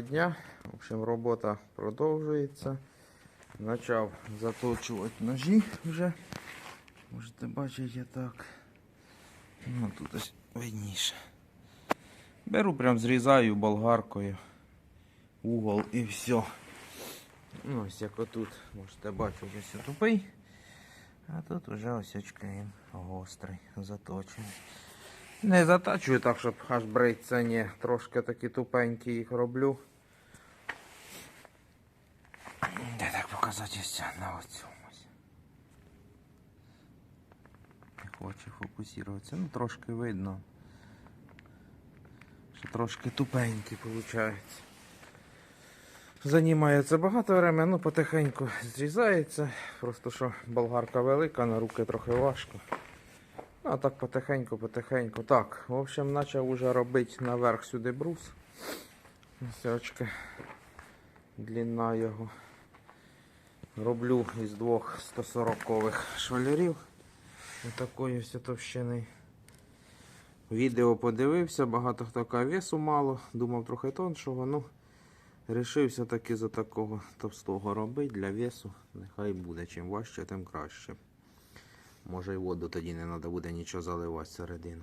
дня. В общем, робота продовжується. Почав заточувати ножі вже. Можете бачити так. Ну, тут ось видніше. Беру прям зрізаю болгаркою. Угол і все. Ну, ось як отут, можете бачити, ось тупий. А тут уже ось очкаєм гострий, заточений. Не затачую так, щоб аж бриться, ні. Трошки такі тупенькі їх роблю. Де так показати ось на ось. Не хочу фокусуватися. Ну трошки видно. Що трошки тупенькі виходить. Займає це багато времени, ну потихеньку зрізається. Просто що болгарка велика, на руки трохи важко. Ну, а так потихеньку, потихеньку. Так, в общем, почав уже робити наверх сюди брус. Ось очки. Його. Роблю із двох 140-х швалерів. Отакої ось товщини. Відео подивився, багато хто каже, весу мало, думав трохи тоншого, ну рішився таки за такого товстого робити для весу. Нехай буде. Чим важче, тим краще. Може й воду тоді не треба буде нічого заливати всередину.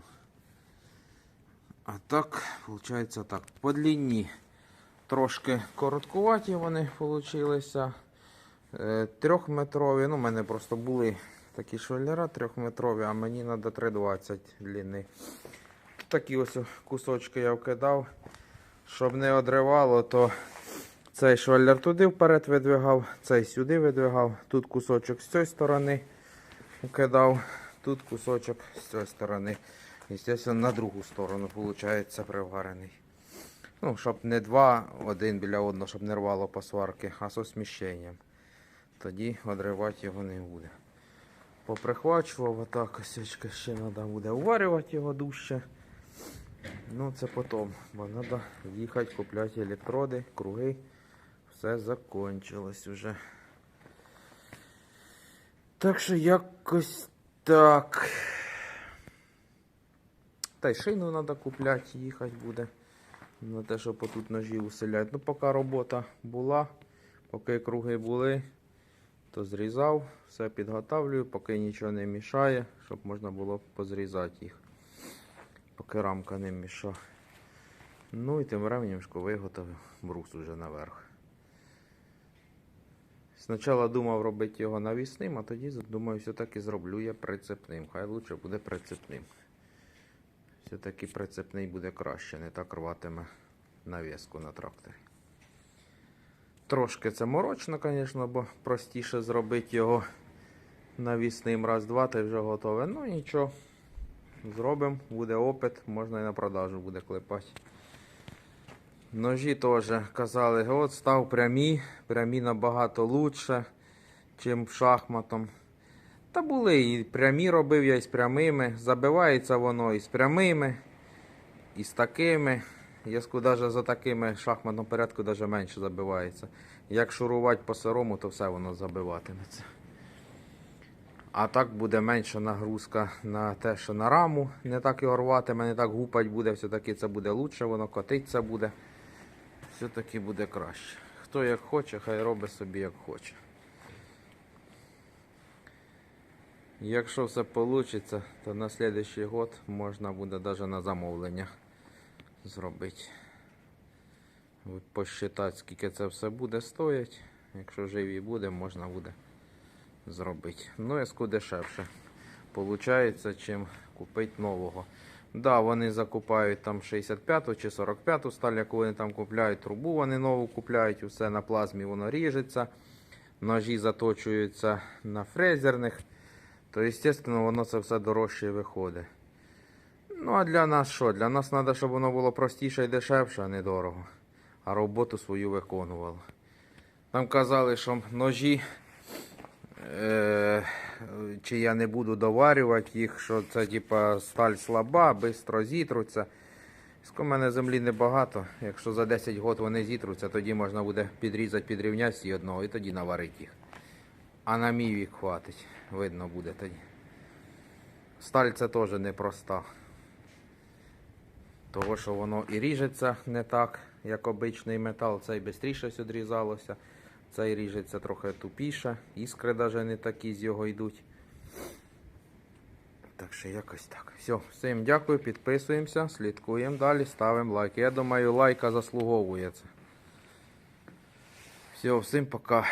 А так, виходить так. По длині трошки короткуваті вони вийшли. Трьохметрові. Ну, у мене просто були такі швеллера трьохметрові, а мені треба 3,20 длини. Такі ось кусочки я вкидав. Щоб не одривало, то цей швеллер туди вперед видвигав, цей сюди видвигав. Тут кусочок з цієї сторони кидав, тут кусочок з цієї сторони. Звісно, на другу сторону, виходить, приварений. Ну, щоб не два один біля одного, щоб не рвало по сварки, а з осміщенням. Тоді одривати його не буде. Поприхвачував, отак осечка ще треба буде уварювати його дужче. Ну, це потім, бо треба їхати купляти електроди, круги. Все закончилось вже. Так що якось так. Та й шину треба купляти, їхати буде. На те, щоб отут ножі уселяти. Ну, поки робота була, поки круги були, то зрізав, все підготавлюю, поки нічого не мішає, щоб можна було позрізати їх. Поки рамка не мішає. Ну і тим временем виготовив брус уже наверх. Спочатку думав робити його навісним, а тоді думаю, все-таки зроблю я прицепним. Хай лучше буде прицепним. Все-таки прицепний буде краще, не так рватиме навіску на тракторі. Трошки це морочно, звісно, бо простіше зробити його навісним раз-два, та вже готове. Ну нічого. Зробимо, буде опит, можна і на продажу буде клепати. Ножі теж казали, от став прямі, прямі набагато лучше, чим шахматом. Та були і прямі робив я і з прямими. Забивається воно і з прямими, і з такими. Язку навіть за такими шахматном порядку навіть менше забивається. Як шурувати по сирому, то все воно забиватиметься. А так буде менша нагрузка на те, що на раму не так його рватиме, не так гупать буде, все-таки це буде лучше, воно котиться буде. Все-таки буде краще. Хто як хоче, хай робить собі як хоче. Якщо все вийде, то на наступний год можна буде навіть на замовлення зробити. Посчитати, скільки це все буде стоїть. Якщо живі буде, можна буде зробити. Ну, яску дешевше. Получається, чим купити нового. Да, вони закупають там 65 чи 45 сталь, яку вони там купляють, трубу вони нову купляють, усе на плазмі воно ріжеться. Ножі заточуються на фрезерних. То, звісно, воно це все дорожче виходить. Ну, а для нас що? Для нас треба, щоб воно було простіше і дешевше, а не дорого. А роботу свою виконувало. Там казали, що ножі, е, чи я не буду доварювати їх, що це типа сталь слаба, швидко зітруться. У мене землі небагато. Якщо за 10 років вони зітруться, тоді можна буде підрізати, підрівняти одного і тоді наварити їх. А на мій вік хватить, видно буде тоді. Сталь це теж непроста. Того, що воно і ріжеться не так, як обичний метал, цей швидше відрізалося, цей ріжеться трохи тупіше, іскри навіть не такі з його йдуть. Так що якось так. Все, всім дякую, підписуємося, слідкуємо далі, ставимо лайк. Я думаю, лайка заслуговує це. Все, всім пока.